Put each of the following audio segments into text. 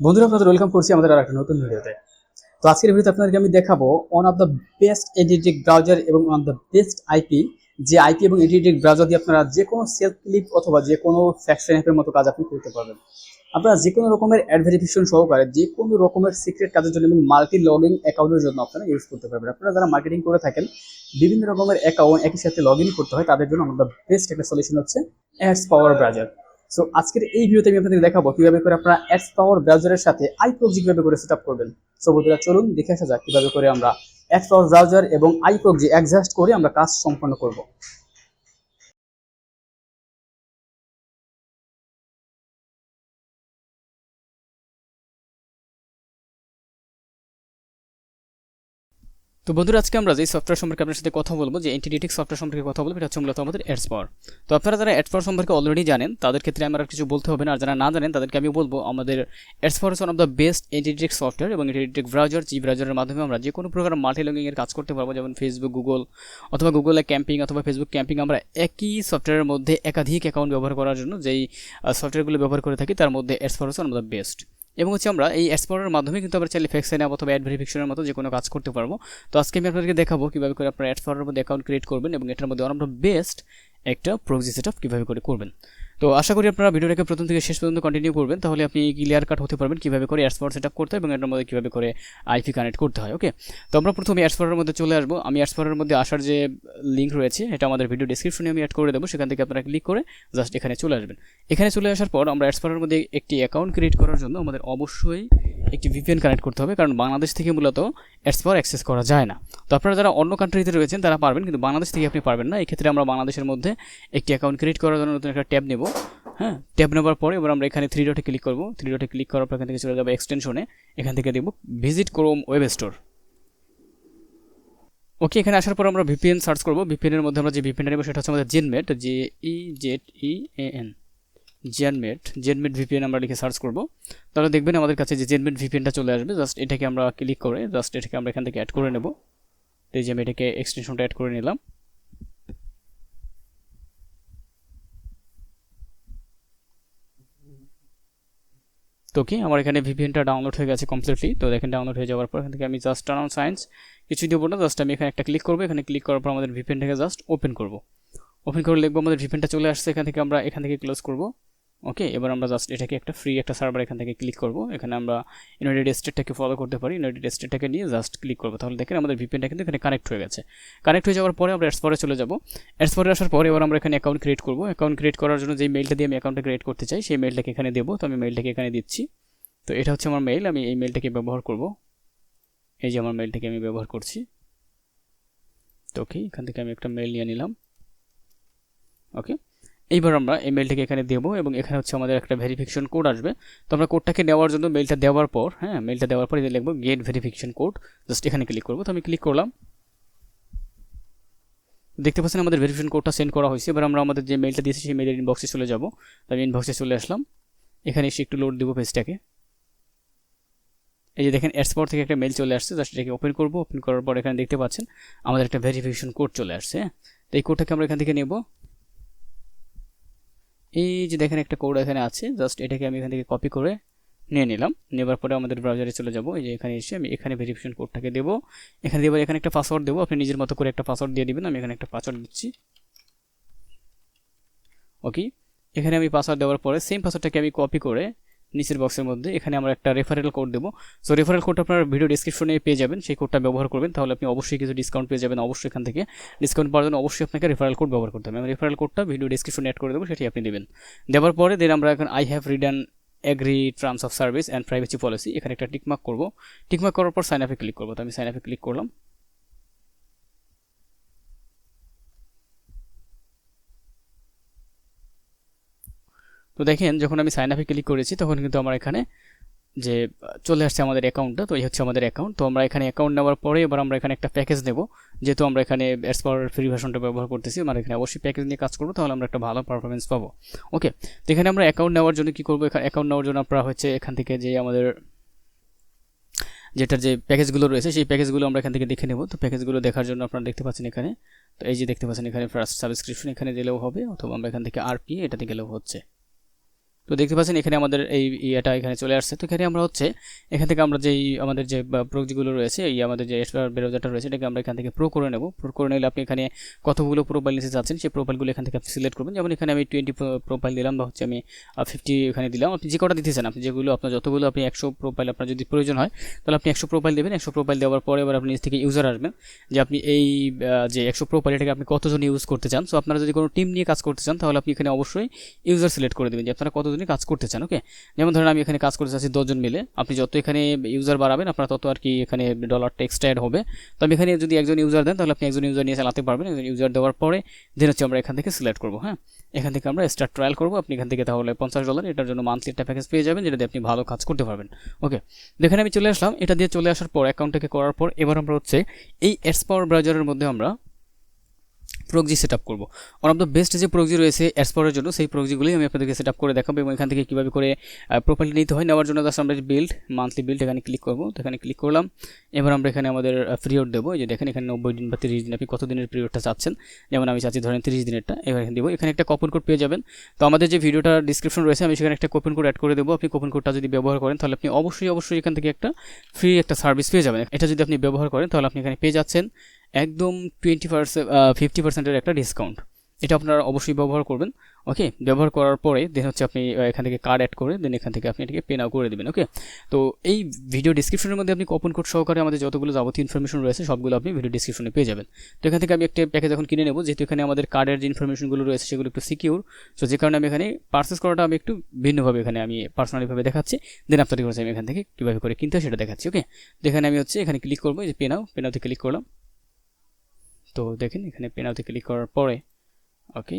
বন্ধুরা, আপনাদের ওয়েলকাম করছি আমাদের আর একটা নতুন ভিডিওতে। তো আজকের ভিডিওতে আপনাদেরকে আমি দেখাবো one of the best antidetect browser এবং one of the best IP যে আইপি এবং এডিটিক ব্রাউজার দিয়ে আপনারা যে কোনো সেলফ ক্লিক অথবা যে কোনো ফ্যাকশন অ্যাপের মতো কাজ আপনি করতে পারবেন। আপনারা যে কোনো রকমের অ্যাড ভেরিফিকেশন সহকারে যে কোনো রকমের সিক্রেট কাজের জন্য এবং মাল্টি লগিং অ্যাকাউন্টের জন্য আপনারা ইউজ করতে পারবেন। আপনারা যারা মার্কেটিং করে থাকেন, বিভিন্ন রকমের অ্যাকাউন্ট একই সাথে লগ ইন করতে হয়, তাদের জন্য আমাদের বেস্ট একটা সলিউশন হচ্ছে অ্যাডস পাওয়ার ব্রাউজার সো আজকের এই ভিডিওতে আমি আপনাদের দেখাবো কীভাবে করে আপনারা অ্যাডস পাওয়ার ব্রাউজারের সাথে আইপ্রক্সি কীভাবে করে সেট করবেন। সো বন্ধুরা, চলুন দেখে আসা যাক কীভাবে করে আমরা অ্যাডস পাওয়ার ব্রাউজার এবং আইপ্রক্সি অ্যাডজাস্ট করে আমরা কাজ সম্পন্ন করব। তো বন্ধুরা, আজকে আমরা যে সফটওয়্যার সম্পর্কে আপনার সাথে কথা বলব, যে এন্টিডিটিক সফটওয়্যার সম্পর্কে কথা বলব এটা হচ্ছে মূলত আমাদের অ্যাডস তো আপনারা যারা অ্যাডস সম্পর্কে অলরেডি জানেন, তাদের ক্ষেত্রে আমার আর কিছু বলতে হবে না, আর যারা না জানেন, তাদেরকে আমি বলব, আমাদের ads one of the best antidetect software এবং এন্টিডিটিক ব্রাউজার জি ব্রাউজারের মাধ্যমে আমরা যে কোনো প্রকার মাল্টি এর কাজ করতে পারব, যেমন ফেসবুক গুগল অথবা গুগলে ক্যাম্পিং অথবা ফেসবুক ক্যাম্পিং আমরা একই সফটওয়্যারের মধ্যে একাধিক অ্যাকাউন্ট ব্যবহার করার জন্য যেই সফটওয়্যারগুলো ব্যবহার করে থাকি, তার মধ্যে ads one of the best এবং হচ্ছে আমরা এই এক্সপ্লোরের মাধ্যমে কিন্তু আমরা চাইলে ফেক্স অথবা অ্যাড ভেরিফিকেশনের মতো যে কোনো কাজ করতে পারব। তো আজকে আমি আপনাদেরকে দেখাবো কীভাবে করে আপনারা এক্সপ্লোরের মধ্যে অ্যাকাউন্ট ক্রিয়েট করবেন এবং এটার মধ্যে আমরা বেস্ট একটা প্রক্সি সেট আপ কীভাবে করে করবেন। তো আশা করি আপনারা ভিডিওটাকে প্রথম থেকে শেষ পর্যন্ত কন্টিনিউ করবেন, তাহলে আপনি ক্লিয়ার কাট হতে পারবেন কীভাবে করে এক্সপ্লোর সেট আপ করতে হয় এবং এটার মধ্যে কীভাবে করে আইপি কানেক্ট করতে হয় ওকে তো আমরা প্রথমে এক্সপ্লোরের মধ্যে চলে আসব। আমি এক্সপ্লোরের মধ্যে আসার যে লিঙ্ক রয়েছে, এটা আমাদের ভিডিও ডিসক্রিপশনে আমি অ্যাড করে দেবো, সেখান থেকে আপনারা ক্লিক করে জাস্ট এখানে চলে আসবেন। এখানে চলে আসার পর আমরা এক্সপ্লোরের মধ্যে একটি অ্যাকাউন্ট ক্রিয়েট করার জন্য আমাদের অবশ্যই একটি ভিপিএন কানেক্ট করতে হবে, কারণ বাংলাদেশ থেকে মূলত এক্সপ্লোর অ্যাক্সেস করা যায় না। তো আপনারা যারা অন্য কান্ট্রিতে রয়েছেন, তারা পারবেন, কিন্তু বাংলাদেশ থেকে আপনি পারবেন না। এক্ষেত্রে আমরা বাংলাদেশের মধ্যে একটি অ্যাকাউন্ট ক্রিয়েট করার জন্য নতুন একটা ট্যাব নেব। হ্যাঁ ট্যাব নেওয়ার পরে এবার আমরা এখানে থ্রি ডটে ক্লিক করব। থ্রি ডটে ক্লিক করার পর এখান থেকে চলে যাব এক্সটেনশনে এখান থেকে দেবো visit Chrome web store okay, এখানে আসার পর আমরা ভিপিএন সার্চ করব। ভিপিএনের মধ্যে আমরা যে ভিপিএনটা নেব সেটা হচ্ছে আমাদের ZenMate J E Z E A N ZenMate ZenMate VPN আমরা লিখে সার্চ করব। তাহলে দেখবেন আমাদের কাছে যে জেনমেট ভিপিএনটা চলে আসবে জাস্ট এটাকে আমরা ক্লিক করে জাস্ট এটাকে আমরা এখান থেকে অ্যাড করে নেব। তো এই যে আমি এটাকে এক্সটেনশনটা অ্যাড করে নিলাম। তো কি, আমার এখানে ভিপিএনটা ডাউনলোড হয়ে গেছে কমপ্লিটলি তো দেখেন ডাউনলোড হয়ে যাওয়ার পর এখান থেকে আমি জাস্ট অন সায়েন্স কিছু দেবো না জাস্ট আমি এখানে একটা ক্লিক করব, এখানে ক্লিক করার পর আমাদের ভিপিএনটাকে জাস্ট ওপেন করব। ওপেন করে লিখব, আমাদের ভিপিএনটা চলে আসছে, এখান থেকে আমরা এখান থেকে ক্লোজ করব। ওকে এবার আমরা জাস্ট এটাকে একটা ফ্রি একটা সার্ভার এখান থেকে ক্লিক করব। এখানে আমরা ইউনাইটেড স্টেটটাকে ফলো করতে পারি। ইউনাইটেড স্টেটটাকে নিয়ে জাস্ট ক্লিক করব। তাহলে দেখেন আমাদের ভিপিএনটা কিন্তু এখানে কানেক্ট হয়ে গেছে। কানেক্ট হয়ে যাওয়ার পরে আমরা এক্সপরে চলে যাব। এক্সপরে আসার পরে এবার আমরা এখানে অ্যাকাউন্ট ক্রিয়েট করব। অ্যাকাউন্ট ক্রিয়েট করার জন্য যে মেলটা দিয়ে আমি অ্যাকাউন্টটা ক্রিয়েট করতে চাই, সেই মেলটাকে এখানে দেবো। তো আমি মেলটাকে এখানে দিচ্ছি। তো এটা হচ্ছে আমার মেইল আমি এই মেলটাকে ব্যবহার করব। এই যে আমার মেলটাকে আমি ব্যবহার করছি। তো ওকে এখান থেকে আমি একটা মেল নিয়ে নিলাম। ওকে এইবার আমরা এই মেলটাকে এখানে দেবো এবং এখানে হচ্ছে আমাদের একটা ভেরিফিকেশন কোড আসবে। তো আমরা কোডটাকে নেওয়ার জন্য মেলটা দেওয়ার পর হ্যাঁ মেলটা দেওয়ার পর এটা লিখব গেট ভেরিফিকেশন কোড জাস্ট এখানে ক্লিক করব। তো আমি ক্লিক করলাম। দেখতে পাচ্ছেন আমাদের ভেরিফিকেশন কোডটা সেন্ড করা হয়েছে। এবার আমরা আমাদের যে মেলটা দিয়েছি, সেই মেলের ইনবক্সে চলে যাব। তো আমি ইনবক্সে চলে আসলাম। এখানে এসে একটু লোড দেবো পেজটাকে এই যে দেখেন এক্সপোর্ট থেকে একটা মেল চলে আসছে। জাস্ট এটাকে ওপেন করব। ওপেন করার পর এখানে দেখতে পাচ্ছেন, আমাদের একটা ভেরিফিকেশন কোড চলে আসছে। তো এই কোডটাকে আমরা এখান থেকে নেব। এই যে দেখেন একটা কোড এখানে আছে জাস্ট এটাকে আমি এখান থেকে কপি করে নিয়ে নিলাম। নেবার পরে আমাদের ব্রাউজারে চলে যাব। এই যে এখানে এসে আমি এখানে ভেরিফিকেশন কোডটাকে দেবো। এখানে দেবো এখানে একটা পাসওয়ার্ড দেবো। আপনি নিজের মতো করে একটা পাসওয়ার্ড দিয়ে দেবেন। আমি এখানে একটা পাসওয়ার্ড দিচ্ছি। ওকে এখানে আমি পাসওয়ার্ড দেওয়ার পরে সেম পাসওয়ার্ডটাকে আমি কপি করে নিচের বক্সের মধ্যে। এখানে আমরা একটা রেফারেল কোড দেবো। সো রেফারেল কোডটা আপনার ভিডিও ডিসক্রিপশনে পেয়ে যাবেন। সেই কোডটা ব্যবহার করবেন। তাহলে আপনি অবশ্যই কিছু ডিসকাউন্ট পেয়ে যাবেন। অবশ্যই এখান থেকে ডিসকাউন্ট পাওয়ার জন্য অবশ্যই আপনাকে রেফারেল কোড ব্যবহার করতে হবে। আমি রেফারেল কোডটা ভিডিও ডিসক্রিপশনে অ্যাড করে দেবো। সেটি আপনি দেবেন দেওয়ার পরে দেন আমরা এখন I have read and agree terms of service and privacy policy এখানে একটা টিকমার্ক করব। টিকমার্ক করার পর সাইন আপে ক্লিক করব। তো আমি সাইন আপে ক্লিক করলাম। তো দেখেন, যখন আমি সাইন আপে ক্লিক করেছি, তখন কিন্তু আমার এখানে যে, চলে আসছে আমাদের অ্যাকাউন্টটা তো এই হচ্ছে আমাদের অ্যাকাউন্ট তো আমরা এখানে অ্যাকাউন্ট নেওয়ার পরে এবার আমরা এখানে একটা প্যাকেজ নেব। যেহেতু আমরা এখানে অ্যাডস পাওয়ার ফ্রি ভার্সনটা ব্যবহার করতেছি, আমরা এখানে অবশ্যই প্যাকেজ নিয়ে কাজ করব, তাহলে আমরা একটা ভালো পারফরমেন্স পাবো। ওকে তো এখানে আমরা অ্যাকাউন্ট নেওয়ার জন্য কী করব? এখানে অ্যাকাউন্ট নেওয়ার জন্য আপনারা হচ্ছে এখান থেকে যে আমাদের যেটার যে প্যাকেজগুলো রয়েছে, সেই প্যাকেজগুলো আমরা এখান থেকে দেখে নেব। তো প্যাকেজগুলো দেখার জন্য আপনারা দেখতে পাচ্ছেন এখানে। তো এই যে দেখতে পাচ্ছেন এখানে ফার্স্ট সাবস্ক্রিপশন এখানে দিলেও হবে, অথবা আমরা এখান থেকে আরপি এটাতে গেলেও হচ্ছে। তো দেখতে পাচ্ছেন এখানে আমাদের এই ইয়েটা এখানে চলে আসছে। তো এখানে আমরা হচ্ছে, এখান থেকে আমরা যেই আমাদের যে প্রোজেক্টগুলো রয়েছে, এই আমাদের যে ব্রাউজারটা রয়েছে, এটাকে আমরা এখান থেকে প্রো করে নেব। প্রো করে নিলে আপনি এখানে কতগুলো প্রোফাইল নিতে চাচ্ছেন, সেই প্রোফাইলগুলো এখান থেকে আপনি সিলেক্ট করবেন। যেমন এখানে আমি টোয়েন্টি প্রোফাইল দিলাম বা হচ্ছে আমি ফিফটি এখানে দিলাম। আপনি যে কটা দিতে চান আপনি যেগুলো, আপনার যতগুলো, আপনি একশো প্রোফাইল আপনার যদি প্রয়োজন হয়, তাহলে আপনি একশো প্রোফাইল দেবেন। একশো প্রোফাইল দেওয়ার পরে এবার আপনি নিজ থেকে ইউজার আসবেন। যে আপনি এই যে একশো প্রোফাইল এটাকে আপনি কতজন ইউজ করতে চান। সো আপনারা যদি কোনো টিম নিয়ে কাজ করতে চান, তাহলে আপনি এখানে অবশ্যই ইউজার সিলেক্ট করে দেবেন। যে আপনারা কতজনই কাজ করতে চান ওকে যেমন ধরেন আমি এখানে কাজ করতে চাচ্ছি দশজন মিলে, আপনি যত এখানে ইউজার বাড়াবেন, আপনার তত আর কি এখানে ডলারটা এক্সট্রা অ্যাড হবে। তো আমি এখানে যদি একজন ইউজার দেন, তাহলে আপনি একজন ইউজার নিয়ে চালাতে পারবেন, একজন ইউজার দেওয়ার পরে দেন হচ্ছে আমরা এখান থেকে সিলেক্ট করব হ্যাঁ? এখান থেকে আমরা স্টার্ট ট্রায়াল করব, আপনি এখান থেকে তাহলে পঞ্চাশ ডলার এটার জন্য মান্থলি একটা প্যাকেজ পেয়ে যাবেন, যেটা দিয়ে আপনি ভালো কাজ করতে পারবেন ওকে দেখেন আমি চলে আসলাম, এটা দিয়ে চলে আসার পর অ্যাকাউন্টটাকে করার পর, এবার আমরা হচ্ছে এই অ্যাডস পাওয়ার ব্রাউজারের মধ্যে আমরা প্রোক্সি সেট আপ করব। ওয়ান অফ দ্য বেস্ট যে প্রোক্সি রয়েছে অ্যাডসপরের জন্য, সেই প্রোক্সিগুলোই আমি আপনাদেরকে সেট আপ করে দেখাবো এবং এখান থেকে কীভাবে করে প্রোফাইল নিতে হয় নেওয়ার জন্য জাস্ট আমরা বিল্ড মান্থলি বিল্ড এখানে ক্লিক করব। তো এখানে ক্লিক করলাম। এবার আমরা এখানে আমাদের পিরিয়ড দেবো। যে দেখেন এখানে নব্বই দিন বা তিরিশ দিন আপনি কত দিনের পিরিয়ডটা চাচ্ছেন? যেমন আমি চাচ্ছি ধরেন তিরিশ দিনেরটা। এবার এখানে দেবো। এখানে একটা কুপন কোড পেয়ে যাবেন। তো আমাদের যে ভিডিওটা ডিসক্রিপশন রয়েছে, আমি সেখানে একটা কুপন কোড অ্যাড করে দেবো। আপনি কুপন কোডটা যদি ব্যবহার করেন, তাহলে আপনি অবশ্যই অবশ্যই এখান থেকে একটা ফ্রি একটা সার্ভিস পেয়ে যাবেন। এটা যদি আপনি ব্যবহার করেন, তাহলে আপনি এখানে পেয়ে যাচ্ছেন। একদম টোয়েন্টি পার্সেন্ট ফিফটি পার্সেন্টের একটা ডিসকাউন্ট এটা আপনারা অবশ্যই ব্যবহার করবেন ওকে ব্যবহার করার পরে দেন হচ্ছে আপনি এখান থেকে কার্ড অ্যাড করে দেন এখান থেকে আপনি এটাকে পে নাও করে দেবেন ওকে তো এই ভিডিও ডিসক্রিপশনের মধ্যে আপনি কুপন কোড সহকারে আমাদের যতগুলো যাবতীয় ইনফরমেশন রয়েছে, সবগুলো আপনি ভিডিও ডিসক্রিপশনে পেয়ে যাবেন। তো এখান থেকে আমি একটা প্যাকেজ এখন কিনে নেব, যেহেতু এখানে আমাদের কার্ডের যে ইনফরমেশনগুলো রয়েছে সেগুলো একটু সিকিউর সো যে কারণে আমি এখানে পার্সেস করাটা আমি একটু ভিন্নভাবে এখানে আমি পার্সোনালিভাবে দেখাচ্ছি। দেন আপনাদের কাছে আমি এখান থেকে কীভাবে করে কিনতে সেটা দেখাচ্ছি ওকে তো এখানে আমি হচ্ছে এখানে ক্লিক করব যে পে নাও পে নাওতে ক্লিক করলাম। তো দেখেন, এখানে পেনাল্টি ক্লিক করার পরে ওকে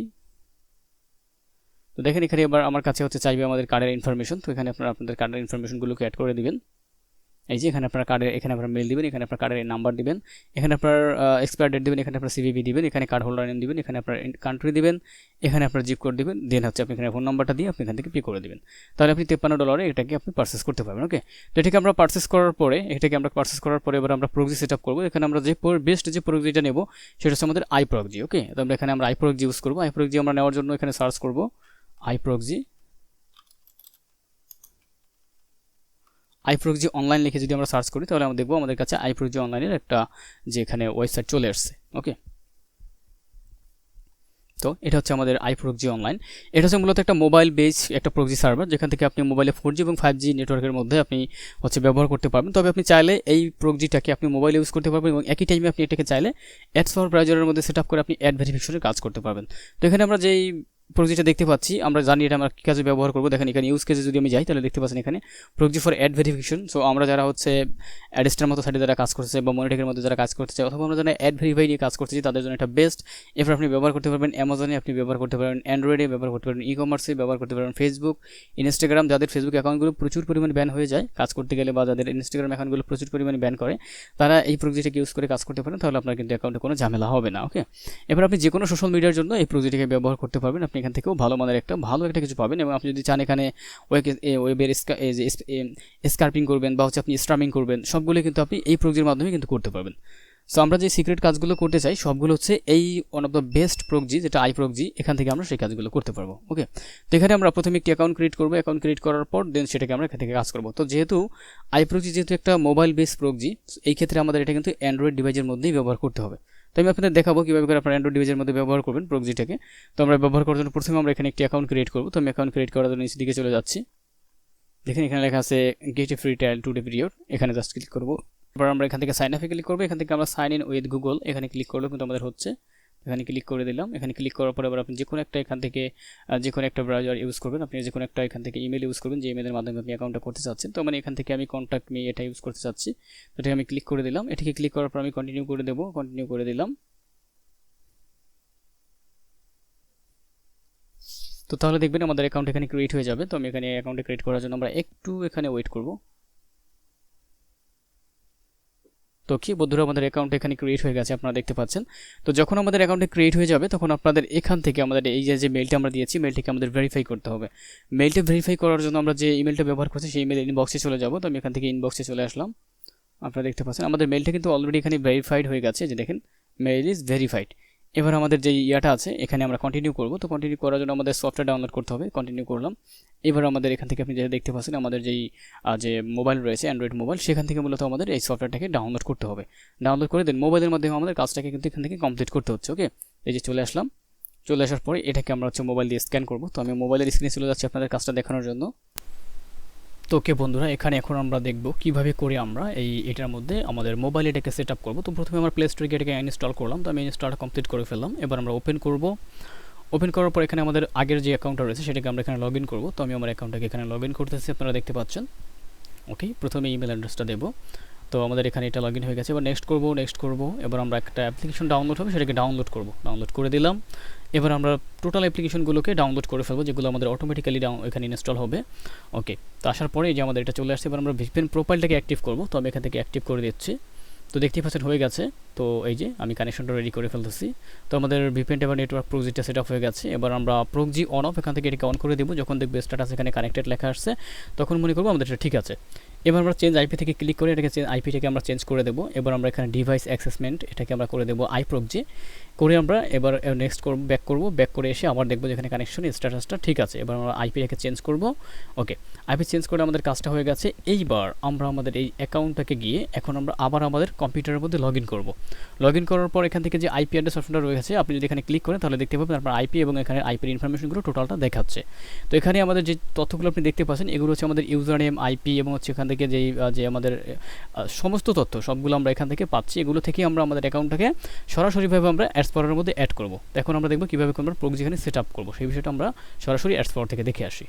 তো দেখেন এখানে এবার আমার কাছে হচ্ছে চাইবে আমাদের কার্ডের ইনফরমেশন তো এখানে আপনারা আপনাদের কার্ডের ইনফরমেশনগুলোকে অ্যাড করে দিবেন। এই যে এখানে আপনার কার্ডের এখানে আপনার মেল দিবেন, এখানে আপনার কার্ডের নাম্বার দিবেন, এখানে আপনার এক্সপায়ার ডেট দিবেন, এখানে আপনার সিভিভি দিবেন, এখানে কার্ড হোল্ডার নেম দিবেন, এখানে আপনার কান্ট্রি দিবেন, এখানে আপনার জিপ কোড দিবেন দেন হচ্ছে আপনি এখানে ফোন নাম্বারটা দিয়ে আপনি এখান থেকে পে করে দিবেন। তাহলে আপনি তেপ্পান্ন ডলারে এটাকে আপনি পার্সেস করতে পারবেন ওকে তো এটাকে আমরা পার্সেস করার পরে, এটাকে আমরা পার্সেস করার পরে এবার আমরা প্রোক্সি সেট আপ করব। এখানে আমরা যে বেস্ট যে প্রোক্সিটা নেব, সেটা হচ্ছে আমাদের আই প্রোক্সি ওকে তো আমরা এখানে আমরা আই প্রোক্সি ইউজ করব। আই প্রোক্সি আমরা নেওয়ার জন্য এখানে সার্চ করব আই প্রোক্সি আইপ্রোক্সি অনলাইন লিখে যদি আমরা সার্চ করি, তাহলে আমরা দেখব আমাদের কাছে আইপ্রোক্সি অনলাইনের একটা যে এখানে ওয়েবসাইট চলে আসছে ওকে তো এটা হচ্ছে আমাদের আইপ্রোক্সি অনলাইন এটা হচ্ছে মূলত একটা মোবাইল বেস একটা প্রক্সি সার্ভার যেখান থেকে আপনি মোবাইলে ফোর জি এবং ফাইভ জি নেটওয়ার্কের মধ্যে আপনি হচ্ছে ব্যবহার করতে পারবেন। তবে আপনি চাইলে এই প্রক্সিটাকে আপনি মোবাইল ইউজ করতে পারবেন এবং একই টাইমে আপনি এটাকে চাইলে অ্যাডস ফর ব্রাউজারের মধ্যে সেট আপ করে আপনি অ্যাড ভেরিফিকেশনের কাজ করতে পারবেন। তো এখানে আমরা যেই প্রক্সিটা দেখতে পাচ্ছি। আমরা জানি এটা আমরা কী কাজে ব্যবহার করব। দেখেন, এখানে ইউজ কেসে যদি আমি যাই, তাহলে দেখতে পাচ্ছেন এখানে proxy for ad verification so আমরা যারা হচ্ছে অ্যাডেস্টার মতো সাইডে যারা কাজ করছে বা মনিটেকের মধ্যে যারা কাজ করছে অথবা আমরা যারা অ্যাড ভেরিফাই নিয়ে কাজ করতেছি, তাদের জন্য এটা বেস্ট এরপর আপনি ব্যবহার করতে পারবেন। অ্যামাজনে আপনি ব্যবহার করতে পারবেন অ্যান্ড্রয়েডে ব্যবহার করতে পারবেন ই কমার্সে ব্যবহার করতে পারবেন ফেসবুক ইনস্টাগ্রাম যাদের ফেসবুক অ্যাকাউন্টগুলো প্রচুর পরিমাণে ব্যান হয়ে যায় কাজ করতে গেলে বা যাদের ইনস্টাগ্রাম অ্যাকাউন্টগুলো প্রচুর পরিমাণে ব্যান করে, তারা এই প্রক্সিটাকে ইউজ করে কাজ করতে পারেন, তাহলে আপনার কিন্তু অ্যাকাউন্টে কোনো ঝামেলা হবে না ওকে এবার আপনি যে কোনো সোশ্যাল মিডিয়ার জন্য এই প্রক্সিটাকে ব্যবহার করতে পারবেন। আপনি এখান থেকেও ভালো মানের একটা, ভালো একটা কিছু পাবেন এবং আপনি যদি চান এখানে ওয়েবের স্কার্পিং করবেন বা হচ্ছে আপনি স্ট্রামিং করবেন সবগুলো কিন্তু আপনি এই প্রক্সির মাধ্যমে কিন্তু করতে পারবেন। সো আমরা যে সিক্রেট কাজগুলো করতে চাই, সবগুলো হচ্ছে এই one of the best proxy যেটা আই প্রোকজি এখান থেকে আমরা সেই কাজগুলো করতে পারব ওকে তো এখানে আমরা প্রথমে একটি অ্যাকাউন্ট ক্রিয়েট করব অ্যাকাউন্ট ক্রিয়েট করার পর দেন সেটাকে আমরা এখান থেকে কাজ করব। তো যেহেতু আই প্রোকজি যেহেতু একটা মোবাইল বেস প্রোকজি এই ক্ষেত্রে আমাদের এটা কিন্তু অ্যান্ড্রয়েড ডিভাইসের মধ্যেই ব্যবহার করতে হবে। তো আমি আপনাদের দেখাবো কীভাবে করে আপনার অ্যান্ড্রয়েড ডিভাইসের মধ্যে ব্যবহার করবেন প্রোকজিটাকে তো আমরা ব্যবহার করার জন্য প্রথমে আমরা এখানে একটি অ্যাকাউন্ট ক্রিয়েট করব। তো আমি অ্যাকাউন্ট ক্রিয়েট করার জন্য নিচের দিকে চলে যাচ্ছি। দেখেন এখানে লেখা আছে get a free trial two day period এখানে জাস্ট ক্লিক করব। এবার আমরা এখান থেকে সাইন আপে ক্লিক করব। এখান থেকে আমরা সাইন ইন উইথ গুগল এখানে ক্লিক করলেও কিন্তু আমাদের হচ্ছে এখানে ক্লিক করে দিলাম। এখানে ক্লিক করার পরে আবার আপনি যে কোনো একটা এখান থেকে যে কোনো একটা ব্রাউজার ইউজ করবেন। আপনি যে কোনো একটা এখান থেকে ইমেল ইউজ করবেন, যে ইমেলের মাধ্যমে আপনি অ্যাকাউন্টটা করতে চাচ্ছেন। তো মানে এখান থেকে আমি কন্ট্যাক্ট মি এটা ইউজ করতে চাচ্ছি। তো এটাকে আমি ক্লিক করে দিলাম। এটাকে ক্লিক করার পর আমি কন্টিনিউ করে দেবো। কন্টিনিউ করে দিলাম। তো তাহলে দেখবেন আমাদের অ্যাকাউন্ট এখানে ক্রিয়েট হয়ে যাবে। তো আমি এখানে অ্যাকাউন্টে ক্রিয়েট করার জন্য আমরা একটু এখানে ওয়েট করব। তো কি বন্ধুরা, আমাদের অ্যাকাউন্ট এখানে ক্রিয়েট হয়ে গেছে, আপনারা দেখতে পাচ্ছেন। তো যখন আমাদের অ্যাকাউন্টে ক্রিয়েট হয়ে যাবে, তখন আপনাদের এখান থেকে আমাদের এই যে মেলটা আমরা দিয়েছি মেলটিকে আমাদের ভেরিফাই করতে হবে। মেলটা ভেরিফাই করার জন্য আমরা যে ইমেলটা ব্যবহার করছি, সেই ইমেল ইনবক্সে চলে যাব। তো আমি এখান থেকে ইনবক্সে চলে আসলাম। আপনারা দেখতে পাচ্ছেন, আমাদের মেলটা কিন্তু অলরেডি এখানে ভেরিফাইড হয়ে গেছে। যে দেখেন মেল ইজ ভেরিফাইড এবার আমাদের যে ইয়াটা আছে, এখানে আমরা কন্টিনিউ করব। তো কন্টিনিউ করার জন্য আমাদের সফটওয়্যার ডাউনলোড করতে হবে। কন্টিনিউ করলাম। এবার আমাদের এখান থেকে আপনি যেটা দেখতে পাচ্ছেন, আমাদের যেই যে মোবাইল রয়েছে অ্যান্ড্রয়েড মোবাইল সেখান থেকে মূলত আমাদের এই সফটওয়্যারটাকে ডাউনলোড করতে হবে। ডাউনলোড করে দেন মোবাইলের মাধ্যমে আমাদের কাজটাকে কিন্তু এখান থেকে কমপ্লিট করতে হচ্ছে ওকে এই যে চলে আসলাম। চলে আসার পরে এটাকে আমরা হচ্ছে মোবাইল দিয়ে স্ক্যান করব। তো আমি মোবাইলের স্ক্রিনে চলে যাচ্ছি আপনাদের কাজটা দেখানোর জন্য। তো ওকে বন্ধুরা, এখানে এখন আমরা দেখব কীভাবে করে আমরা এই এটার মধ্যে আমাদের মোবাইল এটাকে সেট আপ করব। তো প্রথমে আমরা প্লে স্টোরকে এটাকে ইনস্টল করলাম। তো আমি ইনস্টলটা কমপ্লিট করে ফেললাম। এবার আমরা ওপেন করব। ওপেন করার পর এখানে আমাদের আগের যে অ্যাকাউন্টটা রয়েছে, সেটাকে আমরা এখানে লগ ইন করব। তো আমি আমার অ্যাকাউন্টটাকে এখানে লগ ইন করতেছি, আপনারা দেখতে পাচ্ছেন। ওকে প্রথমে ইমেল অ্যাড্রেসটা দেবো। তো আমাদের এখানে এটা লগ হয়ে গেছে। এবার নেক্সট করব নেক্সট করব। এবার আমরা একটা অ্যাপ্লিকেশন ডাউনলোড হবে, সেটাকে ডাউনলোড করব। ডাউনলোড করে দিলাম। এবার আমরা টোটাল অ্যাপ্লিকেশনগুলোকে ডাউনলোড করে ফেলব, যেগুলো আমাদের অটোমেটিক্যালি ডাউন এখানে ইনস্টল হবে। ওকে তো আসার পরে যে আমাদের এটা চলে আসছে, এবার আমরা ভিপিএন প্রোফাইলটাকে অ্যাক্টিভ করব। তো আমি এখান থেকে অ্যাক্টিভ করে দিচ্ছি। তো দেখতেই পাচ্ছেন হয়ে গেছে। তো এই যে আমি কানেকশনটা রেডি করে ফেলতেছি। তো আমাদের ভিপিএন এবার নেটওয়ার্ক প্রোজিটা সেট আপ হয়ে গেছে। এবার আমরা প্রোজি অন অফ এখান থেকে এটাকে অন করে দেবো। যখন দেখবে স্ট্যাটাস এখানে কানেক্টেড লেখা আসছে, তখন মনে করব আমাদের এটা ঠিক আছে। এবার আমরা চেঞ্জ আইপি থেকে ক্লিক করে এটাকে আইপিটাকে আমরা চেঞ্জ করে দেবো। এবার আমরা এখানে ডিভাইস অ্যাক্সেসমেন্ট এটাকে আমরা করে দেবো আই যে করে আমরা এবার নেক্সট করব ব্যাক করব। ব্যাক করে এসে আবার দেখব যেখানে কানেকশন স্ট্যাটাসটা ঠিক আছে। এবার আমরা আইপিটাকে চেঞ্জ করব। ওকে আইপি চেঞ্জ করে আমাদের কাজটা হয়ে গেছে। এইবার আমরা আমাদের এই অ্যাকাউন্টটাকে গিয়ে এখন আমরা আবার আমাদের কম্পিউটারের মধ্যে লগ ইন করব। লগ ইন করার পর এখান থেকে যে আইপি অ্যাড্রেস অপশনটা রয়েছে, আপনি যদি এখানে ক্লিক করেন তাহলে দেখতে পাবেন আপনার আইপি এবং এখানে আইপির ইনফরমেশনগুলো টোটালটা দেখাচ্ছে। তো এখানে আমাদের যে তথ্যগুলো আপনি দেখতে পাচ্ছেন, এগুলো হচ্ছে আমাদের ইউজার নেম আইপি এবং হচ্ছে এখান থেকে যেই যে আমাদের সমস্ত তথ্য সবগুলো আমরা এখান থেকে পাচ্ছি। এগুলো থেকে আমরা আমাদের অ্যাকাউন্টটাকে সরাসরিভাবে আমরা অ্যাডস পাওয়ারের মধ্যে অ্যাড করব। এখন আমরা দেখব কীভাবে আমরা প্রোগ্রাম এখানে সেট আপ করব। সেই বিষয়টা আমরা সরাসরি অ্যাডস পাওয়ার থেকে দেখে আসি।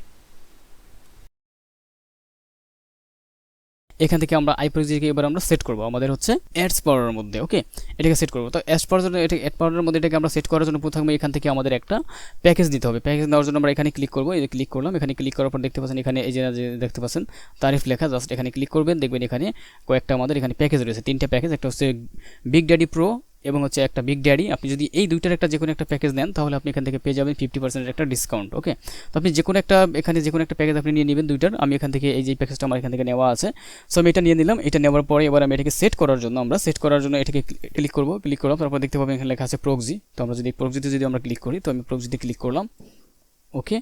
এখান থেকে আমরা আইপ্রোজিকে এবার আমরা সেট করব আমাদের হচ্ছে অ্যাডস পাওয়ারের মধ্যে ওকে এটাকে সেট করব। তো অ্যাডস পাওয়ার জন্য, এটা অ্যাড পাওয়ারের মধ্যে এটাকে আমরা সেট করার জন্য প্রথমে এখান থেকে আমাদের একটা প্যাকেজ দিতে হবে। প্যাকেজ দেওয়ার জন্য আমরা এখানে ক্লিক করব, এই ক্লিক করলাম, এখানে ক্লিক করার পর দেখতে পাচ্ছেন এখানে এই যে দেখতে পাচ্ছেন, তারিফ লেখা জাস্ট এখানে ক্লিক করবেন, দেখবেন এখানে কয়েকটা আমাদের এখানে প্যাকেজ রয়েছে। তিনটা প্যাকেজ একটা হচ্ছে বিগ ড্যাডি প্রো এবং হচ্ছে একটা বিগ ড্যাডি আপনি যদি এই দুইটার একটা যে কোনো একটা প্যাকেজ নেন তাহলে আপনি এখান থেকে পেয়ে যাবেন ফিফটি পার্সেন্টের একটা ডিসকাউন্ট ওকে তো আপনি যে কোনো একটা, এখানে যে কোনো একটা প্যাকেজ আপনি নিয়ে নেবেন দুইটার, আমি এখান থেকে এই যে প্যাকেজটা আমার এখান থেকে নেওয়া আছে। সো আমি এটা নিয়ে নিলাম, এটা নেওয়ার পরে এবার আমি এটাকে সেট করার জন্য আমরা সেট করার জন্য এটাকে ক্লিক করব ক্লিক করলাম তারপর দেখতে পাবেন এখানে লেখা আছে প্রোক্সি তো আমরা যদি প্রোক্সিতে যদি আমরা ক্লিক করি, তো আমি প্রোক্সিতে ক্লিক করলাম ওকে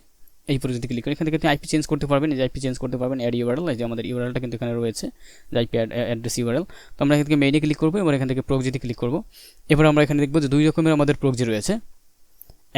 এই পরে যদি ক্লিক করে এখান থেকে আপনি আইপি চেঞ্জ করতে পারবেন, এই যে আইপি চেঞ্জ করতে পারবেন অ্যাড ইউআরএল এই যে আমাদের ইউআরএলটা কিন্তু এখানে রয়েছে, যে আইপি অ্যাড্রেস ইউআরএল তো আমরা এখান থেকে মেইনে ক্লিক করব, এবার এখান থেকে প্রোগজিতে ক্লিক করব। এবার আমরা এখানে দেখব যে দুই রকমের আমাদের প্রোগজি রয়েছে।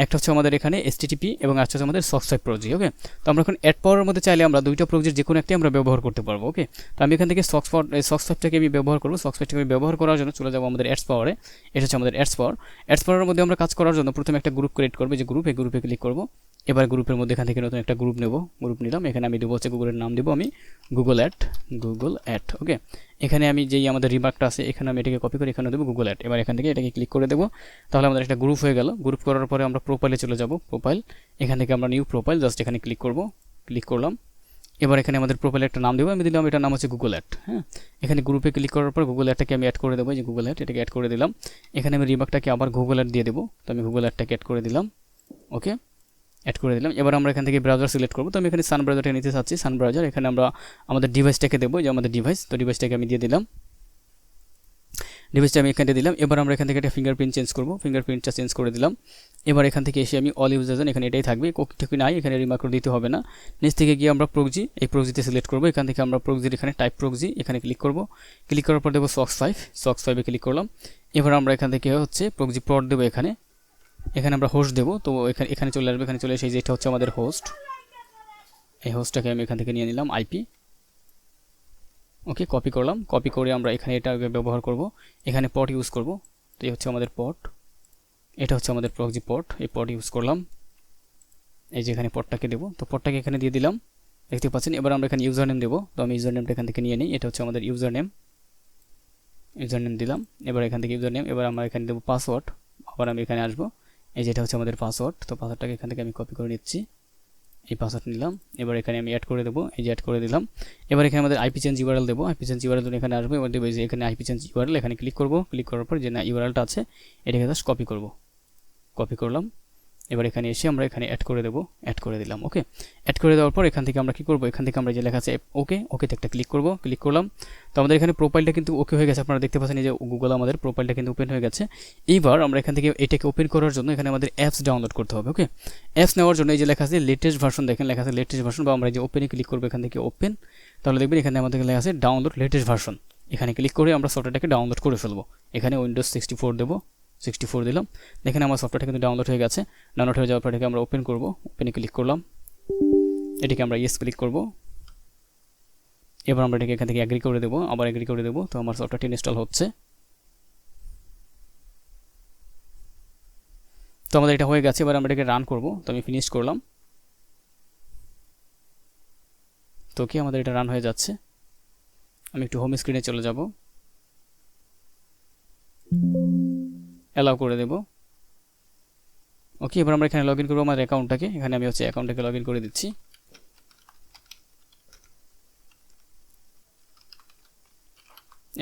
একটা হচ্ছে আমাদের এখানে এসটিটিপি এবং একটা হচ্ছে আমাদের সক্সাইড প্রোজি ওকে তো আমরা এখন অ্যাড পাওয়ার মধ্যে চাইলে আমরা দুইটা প্রোজির যে কোনো একটি আমরা ব্যবহার করতে পারব ওকে তো আমি এখান থেকে সক্স সক্সাইডটাকে আমি ব্যবহার করব সক্সাইডটাকে আমি ব্যবহার করার জন্য চলে যাব আমাদের অ্যাডস পাওয়ারে এটা হচ্ছে আমাদের অ্যাডস পাওয়ার অ্যাডস পাওয়ারের মধ্যে আমরা কাজ করার জন্য প্রথমে একটা গ্রুপ ক্রিয়েট করব যে গ্রুপ গ্রুপে ক্লিক করব। এবার গ্রুপের মধ্যে এখান থেকে নতুন একটা গ্রুপ নেব গ্রুপ নিলাম। এখানে আমি দেবো হচ্ছে গুগলের নাম দেবো আমি Google at Google at okay এখানে আমি যেই আমাদের রিমার্কটা আছে, এখানে আমি এটাকে কপি করে এখানে দেবো গুগল অ্যাট এবার এখান থেকে এটাকে ক্লিক করে দেবো। তাহলে আমাদের একটা গ্রুপ হয়ে গেল। গ্রুপ করার পরে আমরা প্রোফাইলে চলে যাব। প্রোফাইল এখান থেকে আমরা নিউ প্রোফাইল জাস্ট এখানে ক্লিক করব। ক্লিক করলাম। এবার এখানে আমাদের প্রোফাইলে একটা নাম দেবো। আমি দিলাম এটার নাম হচ্ছে গুগল অ্যাট হ্যাঁ? এখানে গ্রুপে ক্লিক করার পর গুগল অ্যাডটাকে আমি অ্যাড করে দেবো। যে গুগল অ্যাড এটাকে অ্যাড করে দিলাম। এখানে আমি রিমার্কটাকে আবার গুগল অ্যাড দিয়ে দেবো। তো আমি গুগল অ্যাডটাকে অ্যাড করে দিলাম। ওকে অ্যাড করে দিলাম। এবার আমরা এখান থেকে ব্রাউজার সিলেক্ট করব। তো আমি এখানে সান ব্রাউজারটা নিতে চাচ্ছি সান ব্রাউজার এখানে আমরা আমাদের ডিভাইসটাকে দেবো যে আমাদের ডিভাইস তো ডিভাইসটাকে আমি দিয়ে দিলাম। ডিভাইসটা আমি এখানে দিলাম। এবার আমরা এখান থেকে একটা ফিঙ্গারপ্রিন্ট চেঞ্জ করব। ফিঙ্গারপ্রিন্টটা চেঞ্জ করে দিলাম। এবার এখান থেকে এসে আমি অল ইউজার এখানে এটাই থাকবে। কোকি ঠুকি নাই, এখানে রিমার্ক দিতে হবে না। নিচ থেকে গিয়ে আমরা প্রোক্সি এই প্রোক্সিতে সিলেক্ট করব। এখান থেকে আমরা প্রোক্সির এখানে টাইপ প্রোক্সি এখানে ক্লিক করব। ক্লিক করার পর দেবো সক্স ফাইভ সক্স ফাইভে ক্লিক করলাম। এবার আমরা এখান থেকে হচ্ছে প্রোক্সি প্লট দেবো এখানে। এখানে আমরা হোস্ট দেবো। তো এখানে এখানে চলে আসবে, এখানে চলে এসে যেটা হচ্ছে আমাদের হোস্ট এই হোস্টটাকে আমি এখান থেকে নিয়ে নিলাম আইপি ওকে কপি করলাম। কপি করে আমরা এখানে এটা ব্যবহার করব। এখানে পট ইউজ করব। তো এই হচ্ছে আমাদের পট এটা হচ্ছে আমাদের প্রক্সি পট এই পট ইউজ করলাম। এই যে এখানে পটটাকে দেবো। তো পটটাকে এখানে দিয়ে দিলাম। দেখতে পাচ্ছেন? এবার আমরা এখানে ইউজার নেম দেবো। তো আমি ইউজার নেমটা এখান থেকে নিয়ে নিই। এটা হচ্ছে আমাদের ইউজার নেম ইউজার নেম দিলাম। এবার এখান থেকে ইউজার নেম এবার আমরা এখানে দেবো পাসওয়ার্ড আবার আমি এখানে আসব। এই যেটা হচ্ছে আমাদের পাসওয়ার্ড তো পাসওয়ার্ডটাকে এখান থেকে আমি কপি করে নিচ্ছি। এই পাসওয়ার্ড নিলাম। এবার এখানে আমি অ্যাড করে দেবো। এই যে অ্যাড করে দিলাম। এবার এখানে আমাদের আইপি চেঞ্জ ইউআরএল দেবো। আইপি চেঞ্জ ইউআরএল এখানে আসবে, এবার দেবো যে এখানে আইপি চেঞ্জ ইউআরএল এখানে ক্লিক করব। ক্লিক করার পর যে না ইউআরএলটা আছে, এটাকে জাস্ট কপি করব। কপি করলাম। এবার এখানে এসে আমরা এখানে অ্যাড করে দেবো অ্যাড করে দিলাম ওকে অ্যাড করে দেওয়ার পর এখান থেকে আমরা কি করব? এখান থেকে আমরা যে লেখা আছে ওকে ওকেতে একটা ক্লিক করব ক্লিক করলাম। তো আমাদের এখানে প্রোফাইলটা কিন্তু ওকে হয়ে গেছে, আপনারা দেখতে পাচ্ছেন যে গুগল আমাদের প্রোফাইলটা কিন্তু ওপেন হয়ে গেছে। এইবার আমরা এখান থেকে এটাকে ওপেন করার জন্য এখানে আমাদের অ্যাপস ডাউনলোড করতে হবে ওকে অ্যাপস নেওয়ার জন্য এই যে লেখা আছে লেটেস্ট ভার্সন দেখেন লেখা আছে লেটেস্ট ভার্সন বা আমরা যে ওপেনে ক্লিক করব, এখান থেকে ওপেন তাহলে দেখবেন এখানে আমাদের লেখা আছে ডাউনলোড লেটেস্ট ভার্সন এখানে ক্লিক করে আমরা সফটওয়্যারটাকে ডাউনলোড করে ফেলব। এখানে উইন্ডোজ সিক্সটি ফোর দেবো। সিক্সটি ফোর দিলাম। দেখেন আমার সফটওয়্যারটা কিন্তু ডাউনলোড হয়ে গেছে। ডাউনলোড হয়ে যাওয়ার পর এটাকে আমরা ওপেন করব। ওপেনে ক্লিক করলাম। এটিকে আমরা ইয়েস ক্লিক করব। এবার আমরা এটাকে এখান থেকে অ্যাগ্রি করে দেবো। আবার অ্যাগ্রি করে দেবো। তো আমার সফটওয়্যারটি ইনস্টল হচ্ছে। তো আমাদের এটা হয়ে গেছে। এবার আমরা এটাকে রান করব। তো আমি ফিনিশ করলাম। তো কি আমাদের এটা রান হয়ে যাচ্ছে? আমি একটু হোম স্ক্রিনে চলে যাব। অ্যালাউ করে দেব। ওকে এবার আমরা এখানে লগ ইন করব আমার অ্যাকাউন্টটাকে এখানে আমি হচ্ছে অ্যাকাউন্টটাকে লগ ইন করে দিচ্ছি।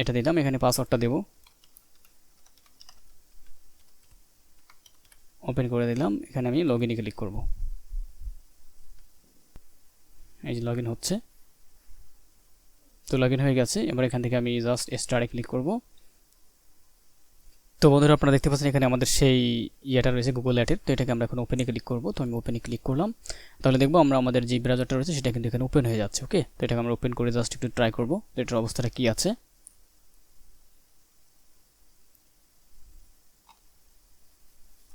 এটা দিলাম, এখানে পাসওয়ার্ডটা দেব। ওপেন করে দিলাম, এখানে আমি লগ ইনে ক্লিক করব। এই যে লগ ইন হচ্ছে। তো লগ ইন হয়ে গেছে, এবার এখান থেকে আমি জাস্ট স্টারে ক্লিক করব। তো বন্ধুরা আপনারা দেখতে পাচ্ছেন এখানে আমাদের সেই ইয়েটা রয়েছে গুগল অ্যাটের তো এটাকে আমরা এখন ওপেনে ক্লিক করব। তো আমি ওপেনে ক্লিক করলাম। তাহলে দেখব আমরা আমাদের যে ব্রাউজারটা রয়েছে, সেটা কিন্তু এখানে ওপেন হয়ে যাচ্ছে ওকে তো এটাকে আমরা ওপেন করে জাস্ট একটু ট্রাই করব। এটার অবস্থাটা কি আছে?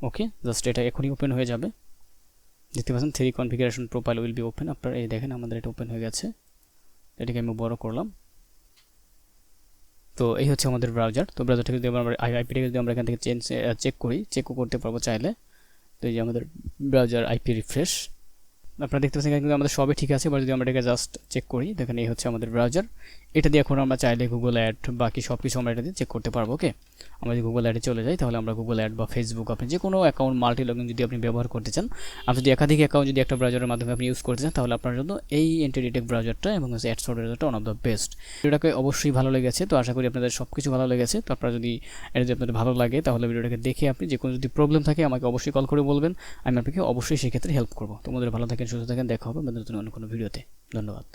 ওকে জাস্ট এটা এখনই ওপেন হয়ে যাবে। দেখতে পাচ্ছেন three configuration profile will be open আপনারা এই দেখেন, আমাদের এটা ওপেন হয়ে গেছে। এটাকে আমি বড় করলাম। তো এই হচ্ছে আমাদের ব্রাউজার তো ব্রাউজারটা যদি আমরা আইপিটাকে যদি আমরা এখান থেকে চেঞ্জ চেক করি চেকও করতে পারব চাইলে। তো এই যে আমাদের ব্রাউজার আইপি রিফ্রেশ আপনারা দেখতে পাচ্ছেন কিন্তু আমাদের সবই ঠিক আছে এবার যদি আমরা এটাকে জাস্ট চেক করি, দেখেন এই হচ্ছে আমাদের ব্রাউজার এটা দিয়ে এখন আমরা চাইলে গুগল অ্যাড বাকি সব কিছু আমরা এটা দিয়ে চেক করতে পারব ওকে আমরা যদি গুগল অ্যাডে চলে যাই, তাহলে আমরা গুগল অ্যাড বা ফেসবুক আপনি যে কোনো অ্যাকাউন্ট মাল্টি লগিন যদি আপনি ব্যবহার করতে চান, আপনি যদি একাধিক অ্যাকাউন্ট যদি একটা ব্রাউজারের মাধ্যমে আপনি ইউজ করতে চান, তাহলে আপনার জন্য এই এন্টিডিটেক ব্রাউজারটা এবং হচ্ছে অ্যাড সফটওয়্যারটা ওয়ান অফ দ্য বেস্ট ভিডিওটাকে অবশ্যই ভালো লেগেছে, তো আশা করি আপনাদের সব কিছু ভালো লেগেছে। তো আপনারা যদি এটা যদি আপনাদের ভালো লাগে, তাহলে ভিডিওটাকে দেখে আপনি যে কোনো যদি প্রবলেম থাকে, আমাকে অবশ্যই কল করে বলবেন। আমি আপনাকে অবশ্যই সেক্ষেত্রে হেল্প করব। তোমাদের ভালো থাকেন সুস্থ থাকেন দেখা হবে নতুন অন্য কোনো ভিডিওতে। ধন্যবাদ।